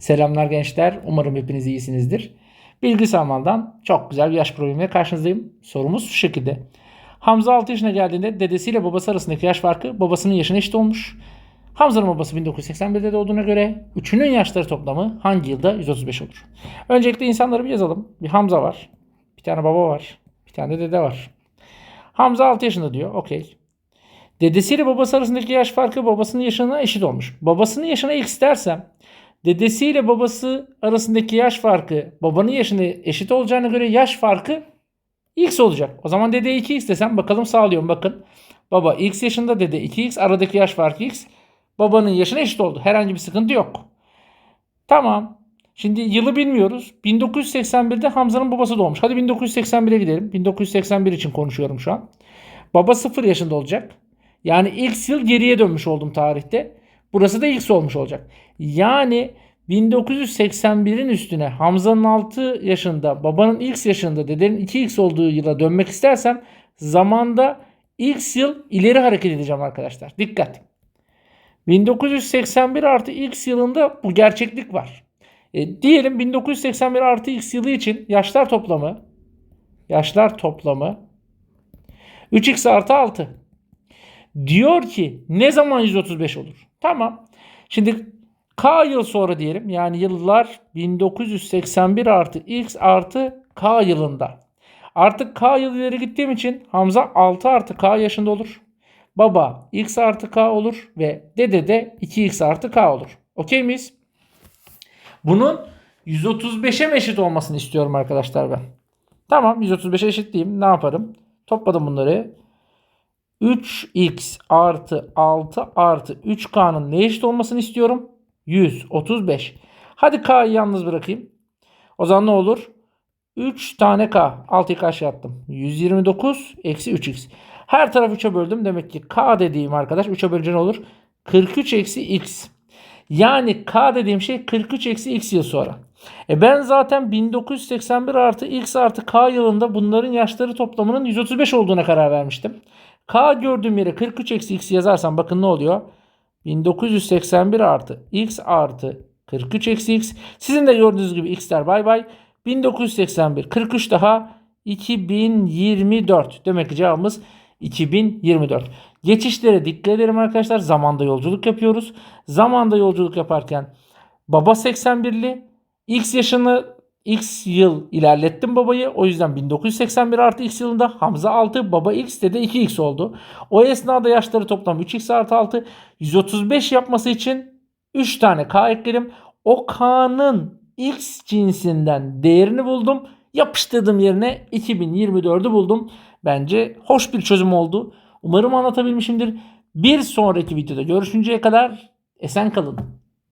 Selamlar gençler. Umarım hepiniz iyisinizdir. Bilgi Samal'dan çok güzel bir yaş problemiyle karşınızdayım. Sorumuz şu şekilde. Hamza 6 yaşına geldiğinde dedesiyle babası arasındaki yaş farkı babasının yaşına eşit olmuş. Hamza'nın babası 1981'de doğduğuna göre üçünün yaşları toplamı hangi yılda 135 olur? Öncelikle insanları bir yazalım. Bir Hamza var. Bir tane baba var. Bir tane de dede var. Hamza 6 yaşında diyor. Okey. Dedesiyle babası arasındaki yaş farkı babasının yaşına eşit olmuş. Babasının yaşına x dersem dedesiyle babası arasındaki yaş farkı babanın yaşına eşit olacağına göre yaş farkı x olacak. O zaman dede 2x desem bakalım sağlıyorum bakın. Baba x yaşında dede 2x aradaki yaş farkı x. Babanın yaşına eşit oldu. Herhangi bir sıkıntı yok. Tamam. Şimdi yılı bilmiyoruz. 1981'de Hamza'nın babası doğmuş. Hadi 1981'e gidelim. 1981 için konuşuyorum şu an. Baba 0 yaşında olacak. Yani x yıl geriye dönmüş oldum tarihte. Burası da x olmuş olacak. Yani 1981'in üstüne Hamza'nın 6 yaşında, babanın x yaşında, dedenin 2x olduğu yıla dönmek istersem zamanda x yıl ileri hareket edeceğim arkadaşlar. Dikkat. 1981 artı x yılında bu gerçeklik var. E, diyelim 1981 artı x yılı için yaşlar toplamı yaşlar toplamı 3x artı 6. Diyor ki ne zaman 135 olur? Tamam. Şimdi K yıl sonra diyelim. Yani yıllar 1981 artı X artı K yılında. Artık K yıl ileri gittiğim için Hamza 6 artı K yaşında olur. Baba X artı K olur ve dede de 2X artı K olur. Okey miyiz? Bunun 135'e mi eşit olmasını istiyorum arkadaşlar ben. Tamam 135'e eşit diyeyim. Ne yaparım? Topladım bunları. 3x artı 6 artı 3k'nın ne eşit olmasını istiyorum? 135. Hadi k'yı yalnız bırakayım. O zaman ne olur? 3 tane k. 6'yı karşı attım. 129 eksi 3x. Her tarafı 3'e böldüm. Demek ki k dediğim arkadaş 3'e bölünce ne olur? 43 eksi x. Yani k dediğim şey 43 eksi x yıl sonra. E ben zaten 1981 artı x artı k yılında bunların yaşları toplamının 135 olduğuna karar vermiştim. K gördüğüm yere 43 eksi x yazarsam bakın ne oluyor? 1981 artı x artı 43 eksi x. Sizin de gördüğünüz gibi x'ler bay bay. 1981 43 daha 2024. Demek ki cevabımız 2024. Geçişlere dikkat edelim arkadaşlar. Zamanda yolculuk yapıyoruz. Zamanda yolculuk yaparken baba 81'li x yaşını X yıl ilerlettim babayı. O yüzden 1981 artı X yılında Hamza 6 baba X dede 2X oldu. O esnada yaşları toplam 3X artı 6. 135 yapması için 3 tane K ekledim. O K'nın X cinsinden değerini buldum. Yapıştırdım yerine 2024'ü buldum. Bence hoş bir çözüm oldu. Umarım anlatabilmişimdir. Bir sonraki videoda görüşünceye kadar esen kalın.